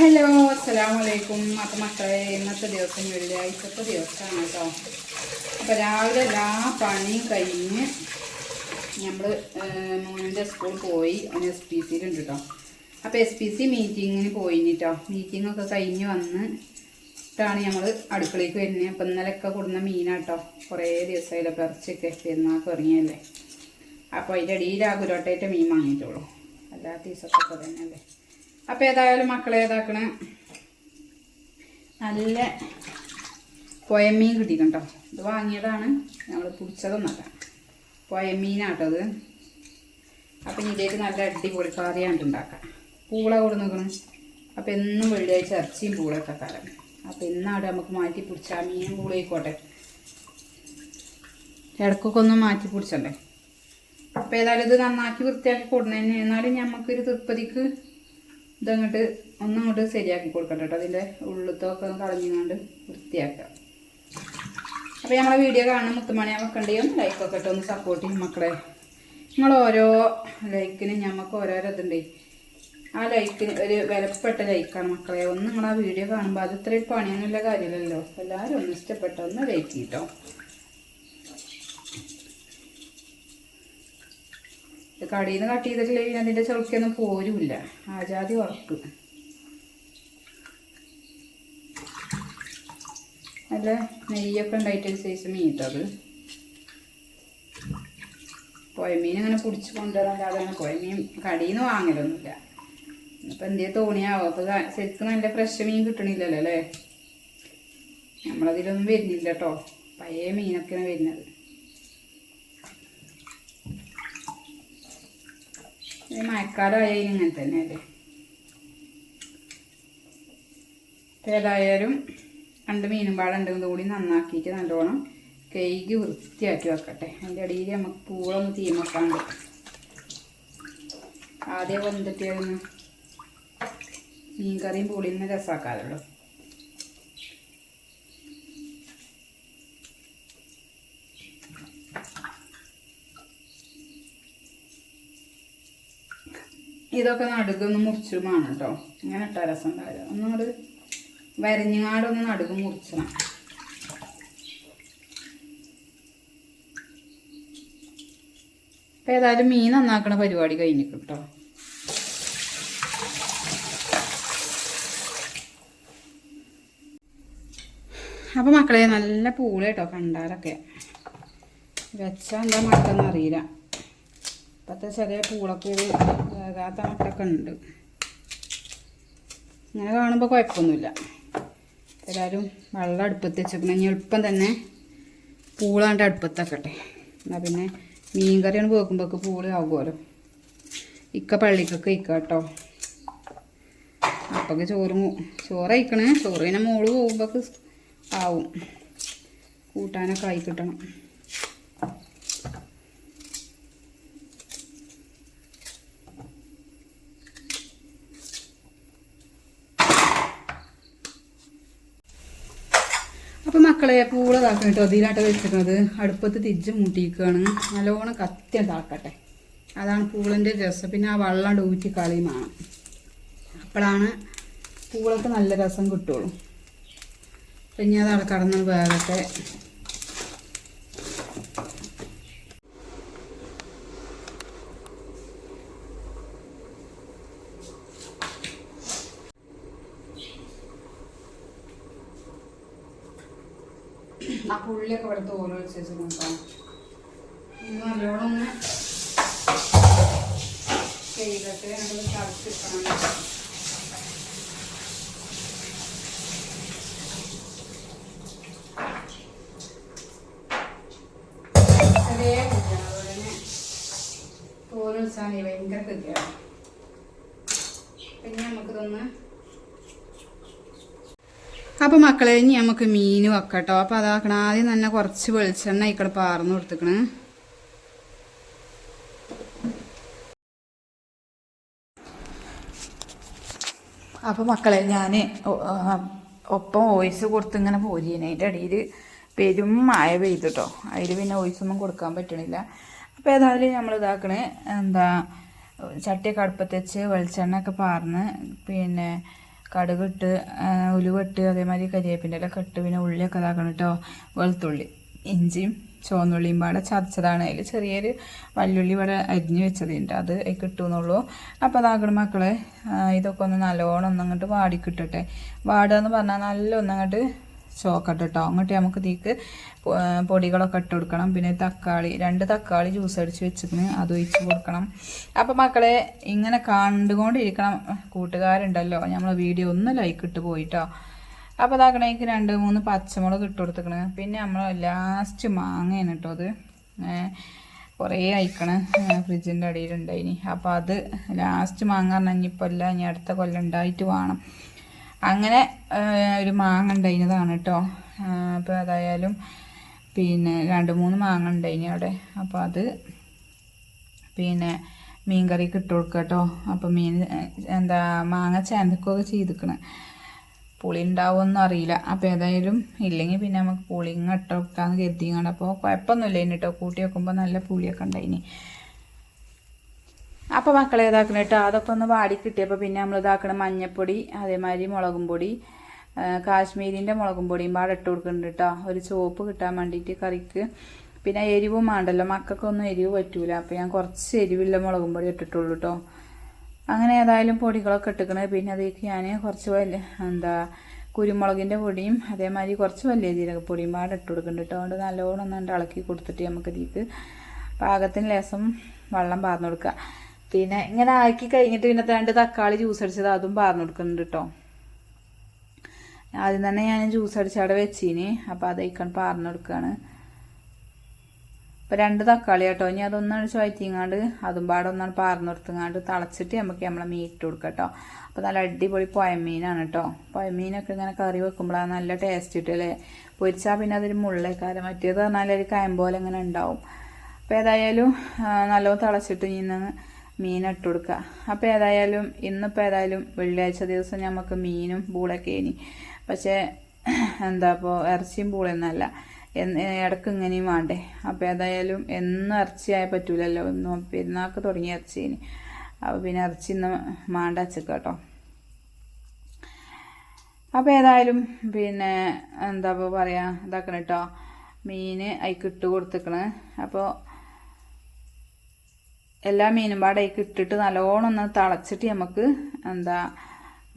Hello അസ്സാം വലൈക്കും അപ്പം മക്കളെ ഇന്നത്തെ ദിവസം വെള്ളിയാഴ്ചത്തെ ദിവസമാണ് കേട്ടോ അപ്പോൾ രാവിലെ എല്ലാ പണിയും കഴിഞ്ഞ് നമ്മൾ മോനിന്റെ സ്കൂൾ പോയി. അവന് എസ് പി സിയിലുണ്ട് കേട്ടോ അപ്പോൾ എസ് പി സി മീറ്റിങ്ങിന് പോയിട്ടോ മീറ്റിങ്ങൊക്കെ കഴിഞ്ഞ് വന്ന് ഇട്ടാണ് നമ്മൾ അടുക്കളയ്ക്ക് വരുന്നത് അപ്പം ഇന്നലെയൊക്കെ കൊടുന്ന മീനാട്ടോ കുറേ ദിവസമായില്ല പെറച്ചൊക്കെ. പെരുന്നാൾക്ക് ഇറങ്ങിയല്ലേ അപ്പോൾ അതിന്റെ ഇടയിൽ ആ കുരോട്ടേറ്റ മീൻ വാങ്ങിയിട്ടുള്ളൂ അല്ലാത്ത ദിവസമൊക്കെ തന്നെയല്ലേ അപ്പോൾ ഏതായാലും മക്കളെ ഏതാക്കണ? നല്ല പൊയമീൻ കേട്ടോ ഇത് വാങ്ങിയതാണ്. ഞങ്ങൾ പിടിച്ചതൊന്നല്ല. പൊയമീനാട്ടോ അത്. അപ്പം ഇതിലേക്ക് നല്ല അടിപൊളി കറിയാണ്ട് ഉണ്ടാക്കാം പൂള കൊടു നിൽക്കണം അപ്പം എന്നും വെള്ളിയാഴ്ച ഇറച്ചിയും പൂളയൊക്കെ കാലം അപ്പം ഇന്നാട് നമുക്ക് മാറ്റി പിടിച്ചാൽ മീനും പൂളയിക്കോട്ടെ ഇടക്കൊക്കെ ഒന്ന് മാറ്റി പിടിച്ചണ്ടേ? അപ്പം ഏതായാലും ഇത് നന്നാക്കി വൃത്തിയാക്കി കൊടുക്കുന്നതന്നെ എന്നാലും ഞമ്മക്കൊരു തൃപ്പതിക്ക് ഇതങ്ങോട്ട് ഒന്നങ്ങോട്ട് ശരിയാക്കി കൊടുക്കട്ടെ കേട്ടോ അതിന്റെ ഉള്ളിത്തൊക്കെ കളഞ്ഞുകൊണ്ട് വൃത്തിയാക്കാം. അപ്പോൾ നമ്മളെ വീഡിയോ കാണുന്ന മുത്തുമണിയാ വെക്കണ്ടെയും ലൈക്കൊക്കെ ഇട്ട് ഒന്ന് സപ്പോർട്ട് ചെയ്യും മക്കളെ. നിങ്ങൾ ഓരോ ലൈക്കിന് ഞമ്മക്ക് ഓരോരോ ഇതുണ്ടേ. ആ ലൈക്കിന് ഒരു വിലപ്പെട്ട ലൈക്കാണ് മക്കളെ. ഒന്ന് നിങ്ങൾ ആ വീഡിയോ കാണുമ്പോൾ അത് ഇത്രയും പണിയൊന്നുമില്ല കാര്യമില്ലല്ലോ എല്ലാവരും ഒന്ന് ഇഷ്ടപ്പെട്ട ഒന്ന് ലൈക്ക് ചെയ്തോ കടയിൽ നിന്ന് കട്ട് ചെയ്തിട്ടില്ലെങ്കിൽ അതിന്റെ ചുളക്കൊന്നും പോരുമില്ല. ആജാതി ഉറപ്പ് നല്ല നെയ്യൊക്കെ ഉണ്ടായിട്ട് സൈസ് മീൻ കേട്ടോ അത്. പുഴമീൻ അങ്ങനെ പിടിച്ച് കൊണ്ടുവരാൻ പുഴമീൻ കടയിൽ നിന്ന് വാങ്ങലൊന്നുമില്ല. ഇപ്പം എന്തേ തോണിയാവോ അപ്പോൾ ശരിക്കും നല്ല ഫ്രഷ് മീൻ കിട്ടണില്ലല്ലോ അല്ലേ? നമ്മളതിലൊന്നും വരുന്നില്ല കേട്ടോ പഴയ മീനൊക്കെയാണ് വരുന്നത്. മഴക്കാലമായ ഇങ്ങനെ തന്നെയല്ലേ? ഏതായാലും രണ്ട് മീനും പാടുണ്ടെങ്കിൽ കൂടി നന്നാക്കിയിട്ട് നല്ലോണം കഴുകി വൃത്തിയാക്കി വെക്കട്ടെ. അതിന്റെ ഇടയിൽ നമുക്ക് പൂളൊന്ന് തീമക്കാണ്ട് ആദ്യം വന്നിട്ടായിരുന്നു മീൻ കറിയും പൂളിന്ന് രസമാക്കാറുള്ളൂ ഇതൊക്കെ നടുക്കൊന്ന് മുറിച്ചുമാണ് കേട്ടോ. ഇങ്ങനെ ഇട്ട രസം ഉണ്ടാവില്ല ഒന്നുകൂടെ വരഞ്ഞാടൊന്ന് നടുക്ക് മുറിച്ചണം. അപ്പം ഏതായാലും മീൻ നന്നാക്കണ പരിപാടി കഴിഞ്ഞിട്ട് കേട്ടോ. അപ്പൊ മക്കളെ നല്ല പൂള കേട്ടോ കണ്ടാലൊക്കെ. വെച്ചാൽ എന്താ മക്കളെന്ന് അറിയില്ല. ഇപ്പോഴത്തെ ചെറിയ പൂളൊക്കെ വേകാത്ത മുട്ടൊക്കെ ഉണ്ട്. ഇങ്ങനെ കാണുമ്പോൾ കുഴപ്പമൊന്നുമില്ല. എല്ലാവരും വെള്ളം അടുപ്പത്ത് വെച്ചേക്കണം. ഇനി എളുപ്പം തന്നെ പൂളാണ്ട് അടുപ്പത്താക്കട്ടെ. എന്നാൽ പിന്നെ മീൻ കറിയാണ് വെക്കുമ്പോഴൊക്കെ പൂൾ ആകുമല്ലോ ഇക്ക പള്ളിക്കൊക്കെ ഇക്ക കേട്ടോ അപ്പൊക്കെ ചോറ് ചോറ് അയക്കണേ ചോറ് മോൾ പോകുമ്പോൾ ആവും. കൂട്ടാനൊക്കെ ആയി കിട്ടണം അപ്പം മക്കളെ പൂള ഇതാക്കണം കേട്ടോ. അതിലാട്ട വെച്ചിരിക്കുന്നത് അടുപ്പത്ത് തിരിച്ച് മൂട്ടിയിരിക്കുകയാണ്. നല്ലോണം കത്തി ഇതാക്കട്ടെ അതാണ് പൂളിന്റെ രസം. പിന്നെ ആ വെള്ളം ഊറ്റി കളിയും വേണം. അപ്പോഴാണ് പൂളൊക്കെ നല്ല രസം കിട്ടുള്ളൂ. പിന്നെ അത് കടന്ന് വേഗത്തെ ആ പുള്ളിയൊക്കെ ഓരോ തോൽ നോക്കാം. ഇന്ന് നല്ലോണം ഒന്ന് ചെയ്തിട്ട് നമ്മൾ ചതച്ചിട്ടാണ്. ഭയങ്കര പിന്നെ നമുക്കിതൊന്ന് അപ്പോൾ മക്കളെ ഇനി നമുക്ക് മീൻ വെക്കട്ടോ. അപ്പോൾ അതാക്കണം ആദ്യം തന്നെ കുറച്ച് വെളിച്ചെണ്ണ ഇക്കടെ പാർന്ന് കൊടുത്തേക്കണ്. അപ്പോൾ മക്കളെ ഞാൻ ഒപ്പം ഓയിസ് കൊടുത്ത് ഇങ്ങനെ പോരിയേനെ അതിന്റെ ഇടയിൽ പെരും മഴ കേട്ടോ അതിൽ പിന്നെ വോയിസ് ഒന്നും കൊടുക്കാൻ പറ്റണില്ല. അപ്പോൾ ഏതായാലും നമ്മൾ ഇതാക്കണേ. എന്താ ചട്ടിയൊക്കെ അടുപ്പത്ത് വെച്ച് വെളിച്ചെണ്ണ ഒക്കെ പാർന്ന് പിന്നെ കടുകിട്ട് ഉലുവട്ട് അതേമാതിരി കരിയേപ്പിന്റെ ഇല കെട്ട് പിന്നെ ഉള്ളിയൊക്കെ ഇതാക്കണം കേട്ടോ വെളുത്തുള്ളി ഇഞ്ചിയും ചുവന്നുള്ളിയും പാടെ ചതച്ചതാണ്. അതിൽ ചെറിയൊരു വല്ലുള്ളി ഇവിടെ അരിഞ്ഞ് വെച്ചതുണ്ട്. അത് കിട്ടുമെന്നുള്ളൂ അപ്പോൾ അതാക്കണ മക്കളെ ഇതൊക്കെ ഒന്ന് നല്ലോണം ഒന്നങ്ങോട്ട് വാടി കിട്ടട്ടെ വാടുക എന്ന് പറഞ്ഞാൽ നല്ല ഒന്നങ്ങോട്ട് ചോക്കട്ടെ കേട്ടോ അങ്ങോട്ട് നമുക്ക് തീക്ക് പൊടികളൊക്കെ ഇട്ട് കൊടുക്കണം. പിന്നെ തക്കാളി രണ്ട് തക്കാളി ജ്യൂസ് അടിച്ച് വെച്ചിട്ട് അത് ഒഴിച്ച് കൊടുക്കണം. അപ്പോൾ മക്കളെ ഇങ്ങനെ കണ്ടുകൊണ്ടിരിക്കണം. കൂട്ടുകാരുണ്ടല്ലോ. നമ്മൾ വീഡിയോ ഒന്ന് ലൈക്ക് ഇട്ട് പോയിട്ടോ. അപ്പോൾ ഇതാക്കണേക്ക് രണ്ട് മൂന്ന് പച്ചമുളക് ഇട്ട് കൊടുത്തേക്കണ് പിന്നെ നമ്മൾ ലാസ്റ്റ് മാങ്ങയാണ് കേട്ടോ അത്. കുറേ അയക്കണ്. ഫ്രിഡ്ജിന്റെ അടിയിലുണ്ടായിനി. അപ്പോൾ അത് ലാസ്റ്റ് മാങ്ങ പറഞ്ഞാൽ ഇനിയിപ്പോൾ അല്ല ഇനി അടുത്ത കൊല്ലം ഉണ്ടായിട്ട് വേണം. അങ്ങനെ ഒരു മാങ്ങ ഉണ്ടായിരുന്നതാണ് കേട്ടോ അപ്പോൾ അതായാലും പിന്നെ രണ്ട് മൂന്ന് മാങ്ങ ഉണ്ടായിനി അവിടെ. അപ്പോൾ അത് പിന്നെ മീൻ കറിക്ക് ഇട്ട് കൊടുക്കുക കേട്ടോ അപ്പോൾ മീൻ എന്താ മാങ്ങ ചേന്തക്കൊക്കെ ചെയ്തിക്കണ്. പുളി ഉണ്ടാവുമെന്നും അറിയില്ല. അപ്പോൾ ഏതായാലും ഇല്ലെങ്കിൽ പിന്നെ നമുക്ക് പുളിങ്ങ ഇട്ട് കൊടുക്കാമെന്ന് കരുതിയാണ് അപ്പോൾ കുഴപ്പമൊന്നുമില്ല ഇനി കേട്ടോ കൂട്ടി വെക്കുമ്പോൾ നല്ല പുളിയൊക്കെ ഉണ്ടായിനി. അപ്പോൾ മക്കളെ ഇതാക്കണം കേട്ടോ അതൊക്കെ ഒന്ന് വാടി കിട്ടിയപ്പോൾ പിന്നെ നമ്മൾ ഇതാക്കണം മഞ്ഞപ്പൊടി അതേമാതിരി മുളകും പൊടി കാശ്മീരിന്റെ മുളകും പൊടിയും പാടെ ഇട്ട് കൊടുക്കുന്നുണ്ട് കേട്ടോ ഒരു ചുവപ്പ് കിട്ടാൻ വേണ്ടിയിട്ട് കറിക്ക്. പിന്നെ എരിവും വേണ്ടല്ലോ മക്കൾക്കൊന്നും എരിവ് പറ്റൂല. അപ്പോൾ ഞാൻ കുറച്ച് എരിവില്ല മുളകും പൊടി ഇട്ടിട്ടുള്ളൂ കേട്ടോ അങ്ങനെ ഏതായാലും പൊടികളൊക്കെ ഇട്ടിക്കണത് പിന്നെ അതിലേക്ക് ഞാൻ കുറച്ച് വല്ല എന്താ കുരുമുളകിന്റെ പൊടിയും അതേമാതിരി കുറച്ച് വലിയ ജീരകപ്പൊടിയും പാടെ ഇട്ട് കൊടുക്കുന്നുണ്ട് കേട്ടോ അതുകൊണ്ട് നല്ലോണം ഒന്ന് ഇളക്കി കൊടുത്തിട്ട് നമുക്ക് ഇതിലേക്ക് പാകത്തിന് ലേസം വെള്ളം പാർന്നു കൊടുക്കുക പിന്നെ ഇങ്ങനെ ആക്കി കഴിഞ്ഞിട്ട് പിന്നെ രണ്ട് തക്കാളി ജ്യൂസ് അടിച്ചത് അതും പാർന്നു കൊടുക്കുന്നുണ്ട് കേട്ടോ ആദ്യം തന്നെ ഞാൻ ജ്യൂസ് അടിച്ചവിടെ വെച്ചീന്. അപ്പം അതേക്കാണ് പാർന്നു കൊടുക്കുകയാണ് ഇപ്പം രണ്ട് തക്കാളി കേട്ടോ ഇനി അതൊന്നാണ് ചുവറ്റിങ്ങാണ്ട് അതും പാടെ ഒന്നാണ് പാർന്നു കൊടുത്തങ്ങാണ്ട് തിളച്ചിട്ട് നമുക്ക് നമ്മളെ മീറ്റ് കൊടുക്കാം കേട്ടോ അപ്പോൾ നല്ല അടിപൊളി പുഴമീനാണ് കേട്ടോ പുഴമീനൊക്കെ ഇങ്ങനെ കറി വെക്കുമ്പോഴാണ് നല്ല ടേസ്റ്റ് കിട്ടുമല്ലേ പൊരിച്ചാൽ പിന്നെ അതൊരു മുള്ളേക്കാരം. മറ്റേത് പറഞ്ഞാൽ ഒരു കായം പോലെ ഇങ്ങനെ ഉണ്ടാവും. അപ്പോൾ ഏതായാലും നല്ലോണം തിളച്ചിട്ട് ഇന്ന് മീൻ ഇട്ട് കൊടുക്കുക. അപ്പോൾ ഏതായാലും ഇന്നിപ്പോൾ ഏതായാലും വെള്ളിയാഴ്ച ദിവസം നമുക്ക് മീനും പൂളൊക്കെ ഇനി. പക്ഷേ എന്താ ഇപ്പോൾ ഇറച്ചിയും പൂളൊന്നല്ല ഇടയ്ക്ക് ഇങ്ങനെയും വേണ്ടേ. അപ്പോൾ ഏതായാലും എന്നും ഇറച്ചിയായ പറ്റൂലല്ലോ. ഒന്നും പെരുന്നാൾക്ക് തുടങ്ങിയ ഇനി. അപ്പോൾ പിന്നെ ഇറച്ചി ഇന്ന് മാണ്ട വെച്ചേക്കാം കേട്ടോ. അപ്പോൾ ഏതായാലും പിന്നെ എന്താ പറയുക ഇതാക്കണം കേട്ടോ മീൻ അതിക്കിട്ട് കൊടുത്തേക്കണ്. അപ്പോൾ എല്ലാ മീനും പാടെ അതിക്ക് ഇട്ടിട്ട് നല്ലോണം ഒന്ന് തിളച്ചിട്ട് നമുക്ക് എന്താ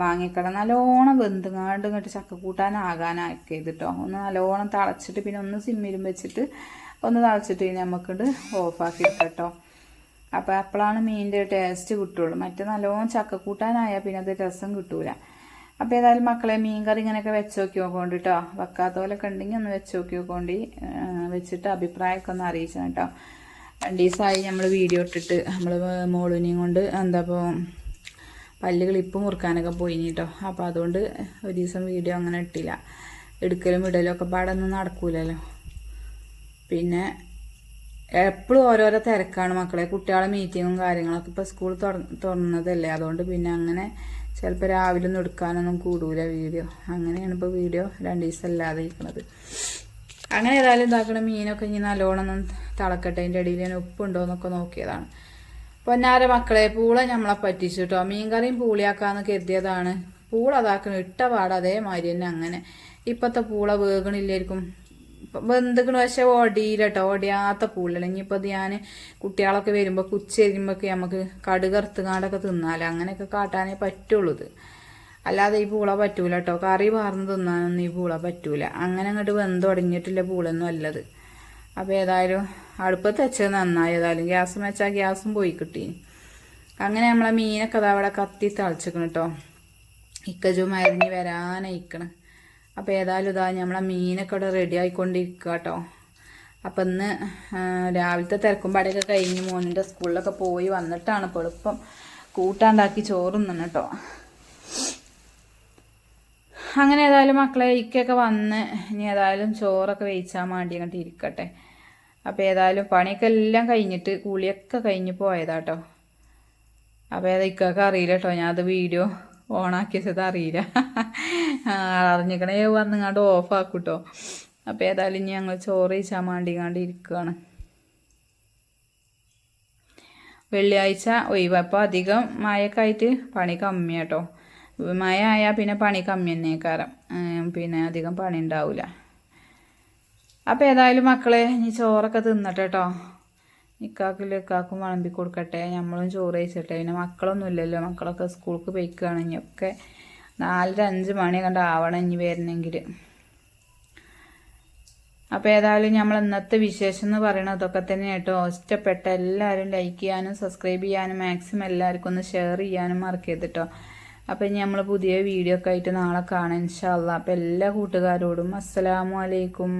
മാങ്ങിക്കട നല്ലോണം വെന്തുങ്ങാണ്ട് ഇങ്ങോട്ട് ചക്കക്കൂട്ടാനാകാനാക്കി കേട്ടോ ഒന്ന് നല്ലോണം തിളച്ചിട്ട് പിന്നെ ഒന്ന് സിമ്മിലും വെച്ചിട്ട് ഒന്ന് തിളച്ചിട്ട് കഴിഞ്ഞാൽ നമുക്കിട്ട് ഓഫാക്കി കേട്ടോ അപ്പോൾ അപ്പോഴാണ് മീനിന്റെ ടേസ്റ്റ് കിട്ടുള്ളൂ. മറ്റേ നല്ലോണം ചക്ക കൂട്ടാനായാൽ പിന്നെ അത് രസം കിട്ടൂല. അപ്പോൾ ഏതായാലും മക്കളെ മീൻ കറി ഇങ്ങനെയൊക്കെ വെച്ച് നോക്കി നോക്കോണ്ട് കേട്ടോ വെക്കാത്ത പോലൊക്കെ ഉണ്ടെങ്കിൽ ഒന്ന് വെച്ച് നോക്കി നോക്കോണ്ടി വെച്ചിട്ട് അഭിപ്രായമൊക്കെ ഒന്ന് അറിയിച്ചാൽ കേട്ടോ രണ്ട് ദിവസമായി നമ്മൾ വീഡിയോ ഇട്ടിട്ട് നമ്മൾ മോളിനെയും കൊണ്ട് എന്താ ഇപ്പോൾ പല്ല് ക്ലിപ്പ് മുറുക്കാനൊക്കെ പോയി കേട്ടോ അപ്പോൾ അതുകൊണ്ട് ഒരു ദിവസം വീഡിയോ അങ്ങനെ ഇട്ടില്ല. എടുക്കലും ഇടലും ഒക്കെ പാടൊന്നും നടക്കൂലല്ലോ. പിന്നെ എപ്പോഴും ഓരോരോ തിരക്കാണ് മക്കളെ. കുട്ടികളെ മീറ്റിങ്ങും കാര്യങ്ങളൊക്കെ ഇപ്പോൾ സ്കൂൾ തുറന്നതല്ലേ. അതുകൊണ്ട് പിന്നെ അങ്ങനെ ചിലപ്പോൾ രാവിലെ ഒന്നും എടുക്കാനൊന്നും കൂടൂല വീഡിയോ അങ്ങനെയാണ് ഇപ്പോൾ വീഡിയോ രണ്ട് ദിവസം അല്ലാതെ ഇരിക്കുന്നത് അങ്ങനെ ഏതായാലും ഇതാക്കണം മീനൊക്കെ ഇനി നല്ലോണം തിളക്കട്ടെ. അതിന്റെ ഇടയിൽ ഞാൻ ഉപ്പുണ്ടോ എന്നൊക്കെ നോക്കിയതാണ് പൊന്നാര മക്കളെ പൂള നമ്മളെ പറ്റിച്ചു കേട്ടോ മീൻകറിയും പൂളിയാക്കാന്ന് കരുതിയതാണ്. പൂള അതാക്കണം ഇട്ട പാട് അതേമാതിരി തന്നെ അങ്ങനെ. ഇപ്പോഴത്തെ പൂള വേഗണില്ലായിരിക്കും. വെന്തുക്കണ പക്ഷെ ഒടിയില്ല കേട്ടോ ഒടിയാത്ത പൂളില്ല. ഇനിയിപ്പോൾ ഞാൻ കുട്ടികളൊക്കെ വരുമ്പോൾ കുച്ചരിയുമ്പോഴൊക്കെ നമുക്ക് കടുകറുത്തുകാണ്ടൊക്കെ തിന്നാലോ അങ്ങനെയൊക്കെ കാട്ടാനേ പറ്റുള്ളൂ ഇത്. അല്ലാതെ ഈ പൂള പറ്റൂല കേട്ടോ കറി പാർന്ന് തിന്നാനൊന്നും ഈ പൂള പറ്റൂല. അങ്ങനെ അങ്ങോട്ട് വെന്ത് ഉടഞ്ഞിട്ടില്ല പൂളൊന്നും അല്ലത്. അപ്പോൾ ഏതായാലും അടുപ്പത്ത് വെച്ചത് നന്നായി. ഏതായാലും ഗ്യാസും വെച്ചാൽ ഗ്യാസും പോയി കിട്ടി. അങ്ങനെ നമ്മളെ മീനൊക്കെ അതാ അവിടെ കത്തി തളിച്ചിക്കണം കേട്ടോ ഇക്കജു മരിഞ്ഞ് വരാനയിക്കണം അപ്പോൾ ഏതായാലും ഇതാ നമ്മളെ മീനൊക്കെ ഇവിടെ റെഡി ആയിക്കൊണ്ടിരിക്കുക കേട്ടോ അപ്പം ഇന്ന് രാവിലത്തെ തിരക്കും പടയൊക്കെ കഴിഞ്ഞ് മോനിന്റെ സ്കൂളിലൊക്കെ പോയി വന്നിട്ടാണ് ഇപ്പോൾ എളുപ്പം കൂട്ടാണ്ടാക്കി ചോറും തന്നെ കേട്ടോ അങ്ങനെ ഏതായാലും മക്കളെ ഇക്കൊക്കെ വന്ന് ഇനി ഏതായാലും ചോറൊക്കെ വേവിച്ചാൽ വേണ്ടി അങ്ങോട്ട് ഇരിക്കട്ടെ. അപ്പോൾ ഏതായാലും പണിയൊക്കെ എല്ലാം കഴിഞ്ഞിട്ട് കൂലിയൊക്കെ കഴിഞ്ഞ് പോയതാട്ടോ. അപ്പോൾ ഏതാ ഇക്കൊക്കെ അറിയില്ല കേട്ടോ ഞാൻ അത് വീഡിയോ ഓണാക്കി വെച്ചത് അറിയില്ല അറിഞ്ഞിക്കണേ വന്നിങ്ങാണ്ട് ഓഫാക്കും കേട്ടോ അപ്പോൾ ഏതായാലും ഇനി ഞങ്ങൾ ചോറ് കഴിച്ചാൽ വേണ്ടിങ്ങാണ്ട് ഇരിക്കുകയാണ് വെള്ളിയാഴ്ച ഒഴിവ് അപ്പോൾ അധികം മഴക്കായിട്ട് പണി കമ്മിയാട്ടോ. മഴ ആയാൽ പിന്നെ പണി കമ്മി കാരണം പിന്നെ അധികം പണി ഉണ്ടാവില്ല അപ്പോൾ ഏതായാലും മക്കളെ നീ ചോറൊക്കെ തിന്നട്ടെ കേട്ടോ ഇക്കാക്കും ഇക്കാക്കും വിളമ്പി കൊടുക്കട്ടെ. നമ്മളും ചോറ് കഴിച്ചട്ടെ. പിന്നെ മക്കളൊന്നും ഇല്ലല്ലോ മക്കളൊക്കെ സ്കൂൾക്ക് പോയിക്കുകയാണ് ഇനിയൊക്കെ നാലര അഞ്ച് മണി കണ്ട് ആവണം ഇനി വരണമെങ്കിൽ അപ്പോൾ ഏതായാലും നമ്മൾ ഇന്നത്തെ വിശേഷം എന്ന് പറയുന്നത് അതൊക്കെ തന്നെ കേട്ടോ. ഇഷ്ടപ്പെട്ട എല്ലാവരും ലൈക്ക് ചെയ്യാനും സബ്സ്ക്രൈബ് ചെയ്യാനും മാക്സിമം എല്ലാവർക്കും ഒന്ന് ഷെയർ ചെയ്യാനും മറക്കരുത് കേട്ടോ. അപ്പോൾ ഇനി നമ്മൾ പുതിയ വീഡിയോ ഒക്കെ ആയിട്ട് നാളെ കാണാം ഇൻഷാല്ല അപ്പോൾ എല്ലാ കൂട്ടുകാരോടും അസ്സലാമു അലൈക്കും.